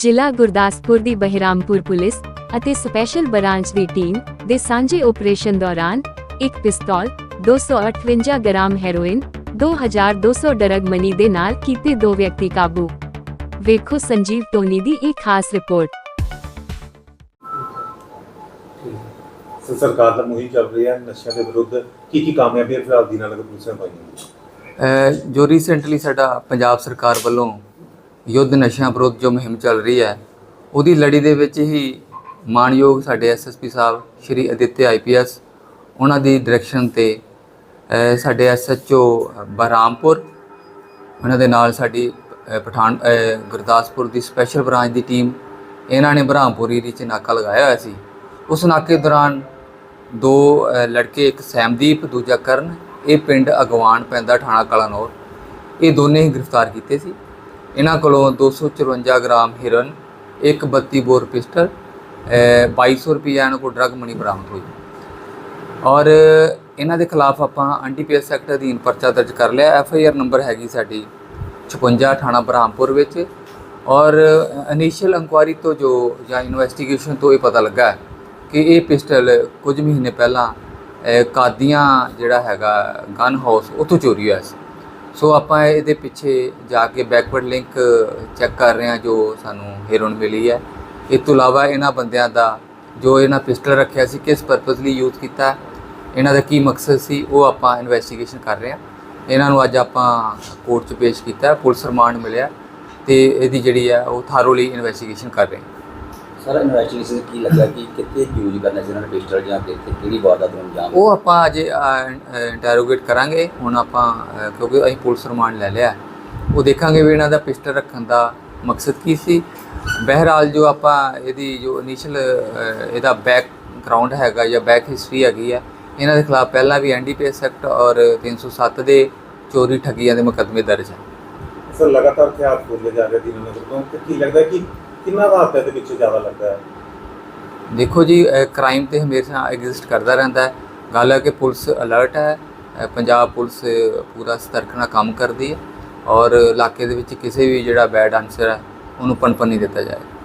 ਜ਼ਿਲ੍ਹਾ ਗੁਰਦਾਸਪੁਰ ਦੀ ਬਹਿਰਾਮਪੁਰ ਪੁਲਿਸ ਅਤੇ ਸਪੈਸ਼ਲ ਬ੍ਰਾਂਚ ਦੀ ਟੀਮ ਦੇ ਸਾਂਝੇ ਆਪਰੇਸ਼ਨ ਦੌਰਾਨ ਇੱਕ ਪਿਸਤੌਲ 258 ਗ੍ਰਾਮ ਹੈਰੋਇਨ 2200 ਡਰਗ ਮਨੀ ਦੇ ਨਾਲ ਕੀਤੇ ਦੋ ਵਿਅਕਤੀ ਕਾਬੂ। ਵੇਖੋ ਸੰਜੀਵ ਟੋਨੀ ਦੀ ਇਹ ਖਾਸ ਰਿਪੋਰਟ। ਸੋ ਸਰਕਾਰ ਦਾ ਮੁਹਿੰਮ ਚੱਲ ਰਹੀ ਹੈ ਨਸ਼ਿਆਂ ਦੇ ਵਿਰੁੱਧ ਕੀ ਕੀ ਕਾਮਯਾਬੀਆਂ ਫਿਲਹਾਲ ਦੀ ਨਾਲ ਪੁਲਿਸ ਨੇ ਪਾਈਆਂ ਅਹ ਜੋ ਰੀਸੈਂਟਲੀ ਸਾਡਾ ਪੰਜਾਬ ਸਰਕਾਰ ਵੱਲੋਂ ਯੁੱਧ ਨਸ਼ਿਆਂ ਵਿਰੁੱਧ ਜੋ ਮੁਹਿੰਮ ਚੱਲ ਰਹੀ ਹੈ, ਉਹਦੀ ਲੜੀ ਦੇ ਵਿੱਚ ਹੀ ਮਾਨਯੋਗ ਸਾਡੇ ਐਸਐਸਪੀ ਸਾਹਿਬ, ਸ਼੍ਰੀ ਅਦਿੱਤਿਆ ਆਈਪੀਐਸ ਉਹਨਾਂ ਦੀ ਡਾਇਰੈਕਸ਼ਨ ਤੇ, ਅਹ, ਸਾਡੇ ਐਸਐਚਓ ਬਰਾਮਪੁਰ ਉਹਨਾਂ ਦੇ ਨਾਲ ਸਾਡੀ ਪਠਾਨ ਗੁਰਦਾਸਪੁਰ ਦੀ ਸਪੈਸ਼ਲ ਬ੍ਰਾਂਚ ਦੀ ਟੀਮ ਇਹਨਾਂ ਨੇ ਬਹਰਾਮਪੁਰ ਏਰੀਏ 'ਚ ਨਾਕਾ ਲਗਾਇਆ ਹੋਇਆ ਸੀ। ਉਸ ਨਾਕੇ ਦੌਰਾਨ ਦੋ ਲੜਕੇ, ਇੱਕ ਸੈਮਦੀਪ, ਦੂਜਾ ਕਰਨ, ਇਹ ਪਿੰਡ ਅਗਵਾਨ ਪੈਂਦਾ ਥਾਣਾ ਕਲਾਨੌਰ ਇਹ ਦੋਨੇ ਹੀ ਗ੍ਰਿਫਤਾਰ ਕੀਤੇ ਸੀ। ਇਹਨਾਂ ਕੋਲੋਂ 254 ਗ੍ਰਾਮ ਹਿਰਨ, ਇੱਕ 32 ਬੋਰ ਪਿਸਟਲ, ਅਹ 2200 ਰੁਪਈਆ ਇਹਨਾਂ ਕੋਲ ਡਰਗ ਮਨੀ ਬਰਾਮਦ ਹੋਈ। ਔਰ ਇਹਨਾਂ ਦੇ ਖਿਲਾਫ ਆਪਾਂ ਐਨਡੀਪੀਐਸ ਐਕਟ ਅਧੀਨ ਪਰਚਾ ਦਰਜ ਕਰ ਲਿਆ। ਐਫ ਆਈ ਆਰ ਨੰਬਰ ਹੈਗੀ ਸਾਡੀ 56 ਥਾਣਾ ਬ੍ਰਹਮਪੁਰ ਵਿੱਚ। ਔਰ ਇਨੀਸ਼ੀਅਲ ਇਨਕੁਆਇਰੀ ਤੋਂ ਜੋ ਜਾਂ ਇਨਵੈਸਟੀਗੇਸ਼ਨ ਤੋਂ ਇਹ ਪਤਾ ਲੱਗਾ ਕਿ ਇਹ ਪਿਸਟਲ ਕੁਝ ਮਹੀਨੇ ਪਹਿਲਾਂ ਕਾਦੀਆਂ ਜਿਹੜਾ ਹੈਗਾ ਗਨ ਹਾਊਸ, ਉੱਥੋਂ ਚੋਰੀ ਹੋਇਆ ਸੀ। ਸੋ ਆਪਾਂ ਇਹਦੇ ਪਿੱਛੇ ਜਾ ਕੇ ਬੈਕਵਰਡ ਲਿੰਕ ਚੈੱਕ ਕਰ ਰਹੇ ਹਾਂ ਜੋ ਸਾਨੂੰ ਹੀਰੋਨ ਮਿਲੀ ਹੈ। ਇਸ ਤੋਂ ਇਲਾਵਾ ਇਹਨਾਂ ਬੰਦਿਆਂ ਦਾ ਜੋ ਇਹਨਾਂ ਪਿਸਟਲ ਰੱਖਿਆ ਸੀ, ਕਿਸ ਪਰਪਸ ਲਈ ਯੂਜ਼ ਕੀਤਾ ਇਹਨਾਂ ਦਾ ਕੀ ਮਕਸਦ ਸੀ, ਉਹ ਆਪਾਂ ਇਨਵੈਸਟੀਗੇਸ਼ਨ ਕਰ ਰਹੇ ਹਾਂ। ਇਹਨਾਂ ਨੂੰ ਅੱਜ ਆਪਾਂ ਕੋਰਟ 'ਚ ਪੇਸ਼ ਕੀਤਾ ਪੁਲਿਸ ਰਿਮਾਂਡ ਮਿਲਿਆ ਤੇ ਇਹਦੀ ਜਿਹੜੀ ਹੈ, ਉਹ ਥਾਰੋਲੀ ਇਨਵੈਸਟੀਗੇਸ਼ਨ ਕਰ ਰਹੇ ਹਾਂ। ਸਰ ਇਨਵੈਸਟੀਗੇਸ਼ਨ ਕੀ ਲੱਗਾ ਕਿ ਕਿੱਥੇ ਯੂਜ਼ ਕਰਨਾ ਸੀ ਨੇ ਪਿਸਟਲ ਜਾਂ ਕਿੱਥੇ ਕਿਹੜੀ ਵਾਰਦਾਤ ਨੂੰ ਅੰਜਾਮ ਉਹ ਆਪਾਂ ਅਜੇ ਇੰਟਰੋਗੇਟ ਕਰਾਂਗੇ। ਹੁਣ ਆਪਾਂ ਅ, ਕਿਉਂਕਿ ਅਸੀਂ ਪੁਲਿਸ ਰਿਮਾਂਡ ਲੈ ਲਿਆ। ਉਹ ਦੇਖਾਂਗੇ ਵੀ ਇਹਨਾਂ ਦਾ ਪਿਸਟਲ ਰੱਖਣ ਦਾ ਮਕਸਦ ਕੀ ਸੀ। ਬਹਿਰਹਾਲ ਜੋ ਆਪਾਂ ਇਹਦੀ ਜੋ ਇਨੀਸ਼ੀਅਲ ਇਹਦਾ ਬੈਕ ਗਰਾਊਂਡ ਹੈਗਾ ਜਾਂ ਬੈਕ ਹਿਸਟਰੀ ਹੈਗੀ ਹੈ ਇਹਨਾਂ ਦੇ ਖਿਲਾਫ ਪਹਿਲਾਂ ਵੀ ਐਨਡੀਪੀਐਸ ਐਕਟ ਔਰ 307 ਦੇ ਚੋਰੀ ਠੱਗੀਆਂ ਦੇ ਮੁਕੱਦਮੇ ਦਰਜ ਹੈ ਸਰ ਲਗਾਤਾਰ ਹਥਿਆਰ ਖੋਲੇ ਜਾ ਰਹੇ ਦਿਨਾਂ ਤੋਂ ਤੇ ਕੀ ਲੱਗਦਾ ਕਿ ਕਿੰਨਾ ਦਾ ਦੇ ਪਿੱਛੇ ਜ਼ਿਆਦਾ ਲੱਗਦਾ ਹੈ? ਦੇਖੋ ਜੀ ਕ੍ਰਾਈਮ ਤੇ ਹਮੇਸ਼ਾ ਐਗਜ਼ਿਸਟ ਕਰਦਾ ਰਹਿੰਦਾ ਹੈ। ਗੱਲ ਹੈ ਕਿ ਪੁਲਿਸ ਅਲਰਟ ਹੈ ਪੰਜਾਬ ਪੁਲਿਸ ਪੂਰਾ ਸਤਰਕ ਨਾਲ ਕੰਮ ਕਰਦੀ ਹੈ ਔਰ ਇਲਾਕੇ ਦੇ ਵਿੱਚ ਕਿਸੇ ਵੀ ਜਿਹੜਾ ਬੈਡ ਆਨਸਰ ਹੈ, ਉਹਨੂੰ ਪਨਪਨ ਨਹੀਂ ਦਿੱਤਾ ਜਾਏਗਾ